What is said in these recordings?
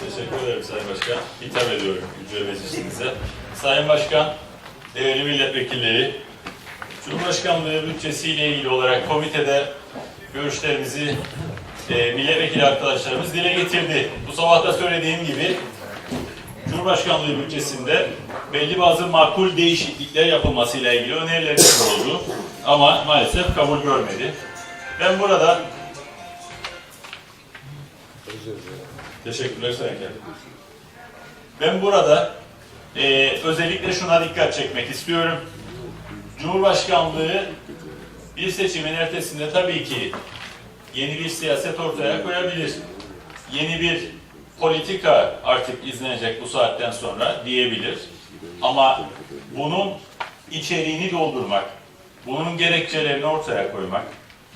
Teşekkür ederim Sayın Başkan. Hitap ediyorum Yüce Meclisimize. Sayın Başkan, değerli milletvekilleri, Cumhurbaşkanlığı bütçesiyle ilgili olarak komitede görüşlerimizi e, milletvekili arkadaşlarımız dile getirdi. Bu sabah da söylediğim gibi Cumhurbaşkanlığı bütçesinde belli bazı makul değişiklikler yapılmasıyla ilgili önerilerimiz oldu. Ama maalesef kabul görmedi. Ben burada Teşekkürler Sayın Kerim. Ben burada e, özellikle şuna dikkat çekmek istiyorum. Cumhurbaşkanlığı bir seçimin ertesinde tabii ki yeni bir siyaset ortaya koyabilir. Yeni bir politika artık izlenecek bu saatten sonra diyebilir. Ama bunun içeriğini doldurmak, bunun gerekçelerini ortaya koymak,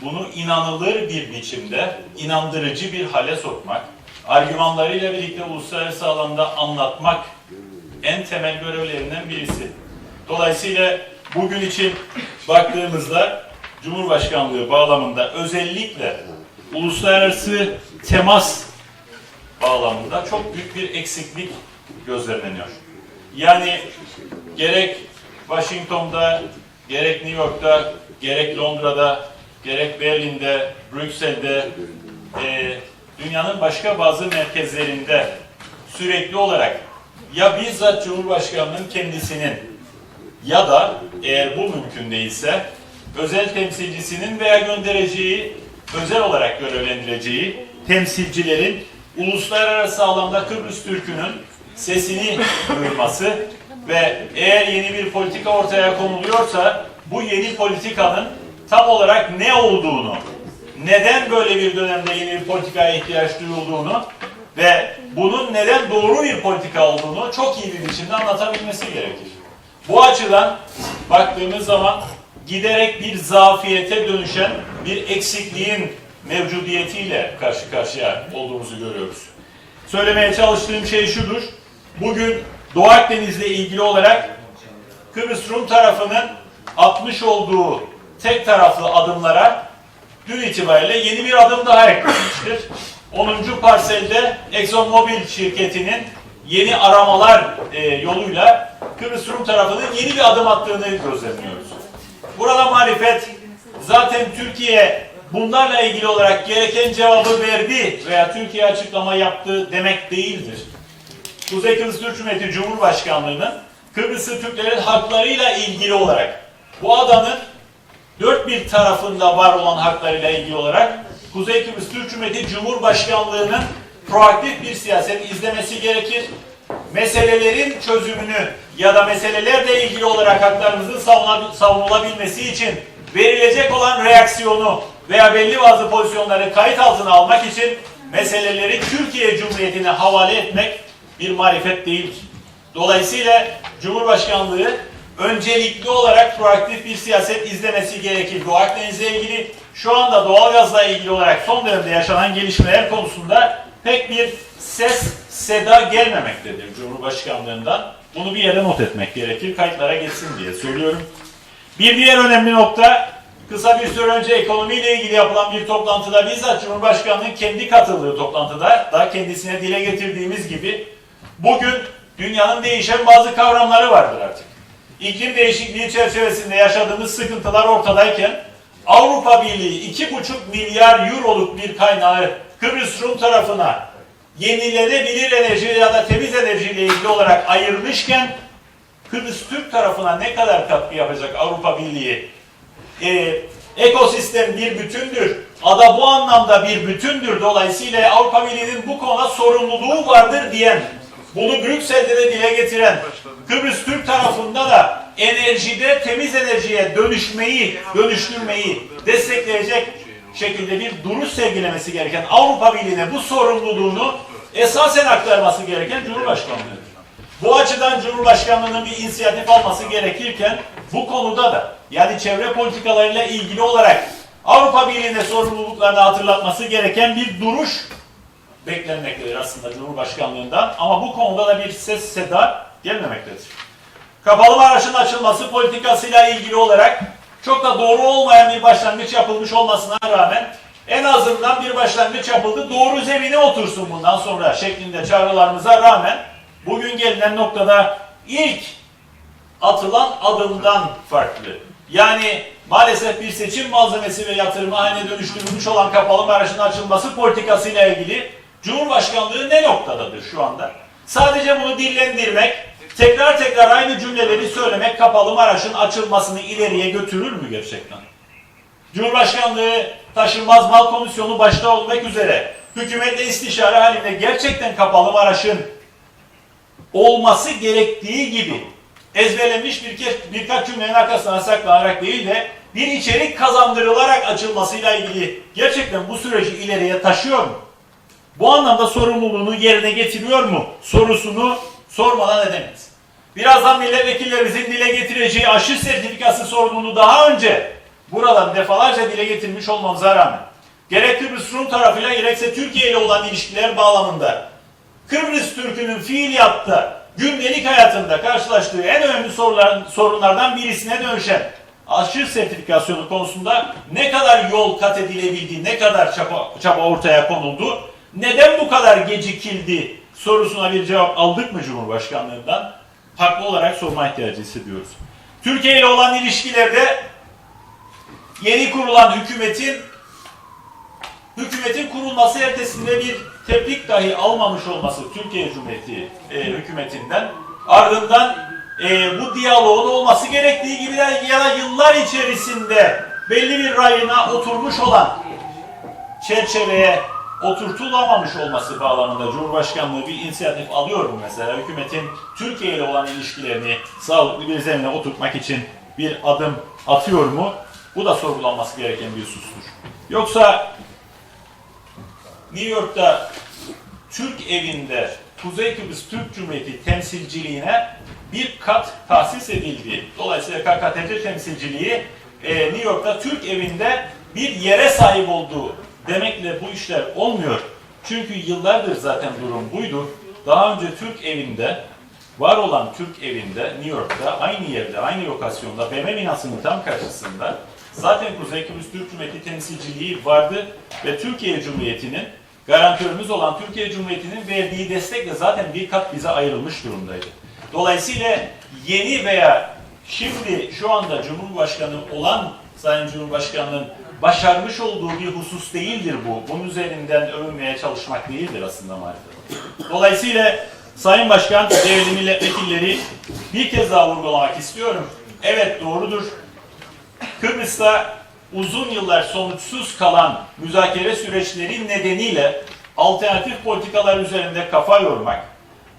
bunu inanılır bir biçimde, inandırıcı bir hale sokmak, argümanlarıyla birlikte uluslararası alanda anlatmak en temel görevlerinden birisi. Dolayısıyla bugün için baktığımızda Cumhurbaşkanlığı bağlamında özellikle uluslararası temas bağlamında çok büyük bir eksiklik gözlemleniyor. Yani gerek Washington'da, gerek New York'ta, gerek Londra'da, gerek Berlin'de, Brüksel'de, e, dünyanın başka bazı merkezlerinde sürekli olarak ya bizzat Cumhurbaşkanı'nın kendisinin ya da eğer bu mümkün değilse özel temsilcisinin veya göndereceği, özel olarak görevlendireceği temsilcilerin uluslararası alanda Kıbrıs Türk'ünün sesini duyurması ve eğer yeni bir politika ortaya konuluyorsa bu yeni politikanın tam olarak ne olduğunu, neden böyle bir dönemde yeni bir politikaya ihtiyaç duyulduğunu ve bunun neden doğru bir politika olduğunu çok iyi bir biçimde anlatabilmesi gerekir. Bu açıdan baktığımız zaman giderek bir zafiyete dönüşen bir eksikliğin mevcudiyetiyle karşı karşıya olduğumuzu görüyoruz. Söylemeye çalıştığım şey şudur. Bugün Doğu Akdeniz'le ilgili olarak Kıbrıs Rum tarafının atmış olduğu tek taraflı adımlara dün itibariyle yeni bir adım daha eklenmiştir. 10. parselde ExxonMobil şirketinin yeni aramalar e, yoluyla Kıbrıs Rum tarafının yeni bir adım attığını gözlemliyoruz. Burada marifet zaten Türkiye bunlarla ilgili olarak gereken cevabı verdi veya Türkiye açıklama yaptı demek değildir. Kuzey Kıbrıs Türk Cumhuriyeti Cumhurbaşkanlığı'nın Kıbrıslı Türklerin haklarıyla ilgili olarak bu adanın dört bir tarafında var olan haklarıyla ilgili olarak Kuzey Kıbrıs Türk Cumhuriyeti Cumhurbaşkanlığı'nın proaktif bir siyaset izlemesi gerekir. Meselelerin çözümünü ya da meselelerle ilgili olarak haklarımızın savunula- savunulabilmesi için verilecek olan reaksiyonu veya belli bazı pozisyonları kayıt altına almak için meseleleri Türkiye Cumhuriyeti'ne havale etmek bir marifet değildir. Dolayısıyla Cumhurbaşkanlığı öncelikli olarak proaktif bir siyaset izlemesi gerekir. Doğu Akdeniz'le ilgili şu anda doğalgazla ilgili olarak son dönemde yaşanan gelişmeler konusunda pek bir ses, seda gelmemektedir Cumhurbaşkanlığından. Bunu bir yere not etmek gerekir. Kayıtlara geçsin diye söylüyorum. Bir diğer önemli nokta kısa bir süre önce ekonomiyle ilgili yapılan bir toplantıda bizzat Cumhurbaşkanı'nın kendi katıldığı toplantıda da kendisine dile getirdiğimiz gibi bugün dünyanın değişen bazı kavramları vardır artık. İklim değişikliği çerçevesinde yaşadığımız sıkıntılar ortadayken Avrupa Birliği 2,5 milyar euroluk bir kaynağı Kıbrıs Rum tarafına yenilenebilir enerji ya da temiz enerjiyle ilgili olarak ayırmışken Kıbrıs Türk tarafına ne kadar katkı yapacak Avrupa Birliği? Ee, ekosistem bir bütündür. Ada bu anlamda bir bütündür. Dolayısıyla Avrupa Birliği'nin bu konuda sorumluluğu vardır diyen, bunu Brüksel'de de dile getiren Kıbrıs Türk tarafında da enerjide temiz enerjiye dönüşmeyi, dönüştürmeyi destekleyecek şekilde bir duruş sergilemesi gereken Avrupa Birliği'ne bu sorumluluğunu esasen aktarması gereken Cumhurbaşkanlığı'dır. Bu açıdan Cumhurbaşkanlığı'nın bir inisiyatif alması gerekirken bu konuda da yani çevre politikalarıyla ilgili olarak Avrupa Birliği'ne sorumluluklarını hatırlatması gereken bir duruş beklenmektedir aslında Cumhurbaşkanlığından ama bu konuda da bir ses seda gelmemektedir. Kapalı Maraş'ın açılması politikasıyla ilgili olarak çok da doğru olmayan bir başlangıç yapılmış olmasına rağmen En azından bir başlangıç yapıldı. Doğru zemine otursun bundan sonra şeklinde çağrılarımıza rağmen bugün gelinen noktada ilk atılan adımdan farklı. Yani maalesef bir seçim malzemesi ve yatırımı haline dönüştürülmüş olan kapalı Maraş'ın açılması politikasıyla ilgili Cumhurbaşkanlığı ne noktadadır şu anda? Sadece bunu dillendirmek, tekrar tekrar aynı cümleleri söylemek kapalı Maraş'ın açılmasını ileriye götürür mü gerçekten? Cumhurbaşkanlığı Taşınmaz Mal Komisyonu başta olmak üzere hükümetle istişare halinde gerçekten kapalı Maraş'ın olması gerektiği gibi ezberlenmiş bir birkaç cümlenin arkasına saklanarak değil de bir içerik kazandırılarak açılmasıyla ilgili gerçekten bu süreci ileriye taşıyor mu? Bu anlamda sorumluluğunu yerine getiriyor mu? Sorusunu sormadan edemeyiz. Birazdan milletvekillerimizin dile getireceği aşı sertifikası sorununu daha önce buradan defalarca dile getirmiş olmamıza rağmen gerek Kıbrıs Rum tarafıyla gerekse Türkiye ile olan ilişkiler bağlamında Kıbrıs Türk'ünün fiiliyatta, gündelik hayatında karşılaştığı en önemli sorular, sorunlardan birisine dönüşen aşı sertifikasyonu konusunda ne kadar yol kat edilebildi, ne kadar çaba, çaba ortaya konuldu, neden bu kadar gecikildi sorusuna bir cevap aldık mı Cumhurbaşkanlığından? Haklı olarak sorma ihtiyacı hissediyoruz. Türkiye ile olan ilişkilerde yeni kurulan hükümetin hükümetin kurulması ertesinde bir tebrik dahi almamış olması Türkiye Cumhuriyeti e, hükümetinden ardından e, bu diyaloğun olması gerektiği gibi ya da yıllar içerisinde belli bir rayına oturmuş olan çerçeveye oturtulamamış olması bağlamında Cumhurbaşkanlığı bir inisiyatif alıyor mu mesela? Hükümetin Türkiye ile olan ilişkilerini sağlıklı bir zemine oturtmak için bir adım atıyor mu? Bu da sorgulanması gereken bir husustur. Yoksa New York'ta Türk evinde Kuzey Kıbrıs Türk Cumhuriyeti temsilciliğine bir kat tahsis edildi. Dolayısıyla KKTC temsilciliği e, New York'ta Türk evinde bir yere sahip olduğu demekle bu işler olmuyor. Çünkü yıllardır zaten durum buydu. Daha önce Türk evinde, var olan Türk evinde New York'ta aynı yerde, aynı lokasyonda BM binasının tam karşısında zaten Kuzey Kıbrıs Türk Cumhuriyeti temsilciliği vardı ve Türkiye Cumhuriyeti'nin garantörümüz olan Türkiye Cumhuriyeti'nin verdiği destekle zaten bir kat bize ayrılmış durumdaydı. Dolayısıyla yeni veya şimdi şu anda Cumhurbaşkanı olan Sayın Cumhurbaşkanı'nın başarmış olduğu bir husus değildir bu. Bunun üzerinden övünmeye çalışmak değildir aslında maalesef. Dolayısıyla Sayın Başkan, değerli milletvekilleri bir kez daha vurgulamak istiyorum. Evet doğrudur. Kıbrıs'ta uzun yıllar sonuçsuz kalan müzakere süreçleri nedeniyle alternatif politikalar üzerinde kafa yormak,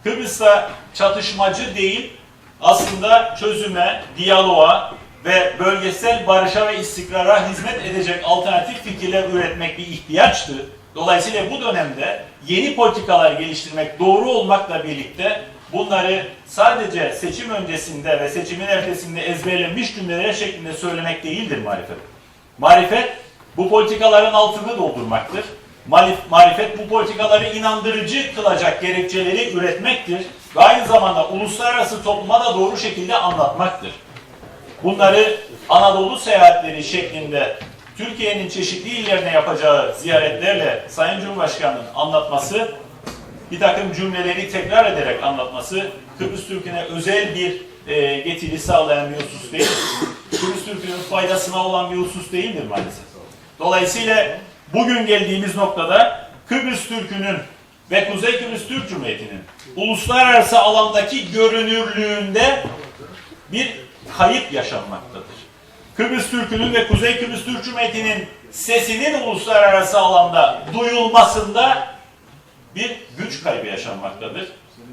Kıbrıs'ta çatışmacı değil, aslında çözüme, diyaloğa ve bölgesel barışa ve istikrara hizmet edecek alternatif fikirler üretmek bir ihtiyaçtı. Dolayısıyla bu dönemde yeni politikalar geliştirmek doğru olmakla birlikte bunları sadece seçim öncesinde ve seçimin ertesinde ezberlenmiş cümleler şeklinde söylemek değildir marifet. Marifet bu politikaların altını doldurmaktır. Marif- Marifet bu politikaları inandırıcı kılacak gerekçeleri üretmektir ve aynı zamanda uluslararası topluma da doğru şekilde anlatmaktır. Bunları Anadolu seyahatleri şeklinde Türkiye'nin çeşitli illerine yapacağı ziyaretlerle Sayın Cumhurbaşkanı'nın anlatması, bir takım cümleleri tekrar ederek anlatması Kıbrıs Türk'üne özel bir e, getiri sağlayan bir husus değil. Kıbrıs Türk'ünün faydasına olan bir husus değildir maalesef. Dolayısıyla bugün geldiğimiz noktada Kıbrıs Türk'ünün ve Kuzey Kıbrıs Türk Cumhuriyeti'nin uluslararası alandaki görünürlüğünde bir kayıp yaşanmaktadır. Kıbrıs Türk'ünün ve Kuzey Kıbrıs Türk Cumhuriyeti'nin sesinin uluslararası alanda duyulmasında bir güç kaybı yaşanmaktadır.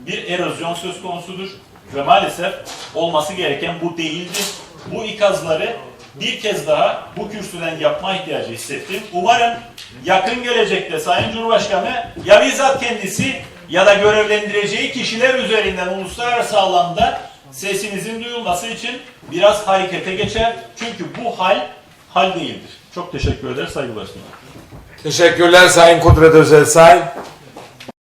Bir erozyon söz konusudur ve maalesef olması gereken bu değildir. Bu ikazları bir kez daha bu kürsüden yapma ihtiyacı hissettim. Umarım yakın gelecekte Sayın Cumhurbaşkanı ya bizzat kendisi ya da görevlendireceği kişiler üzerinden uluslararası alanda sesimizin duyulması için biraz harekete geçer. Çünkü bu hal hal değildir. Çok teşekkür eder, saygılar sunarım. Teşekkürler Sayın Kudret Özelsay.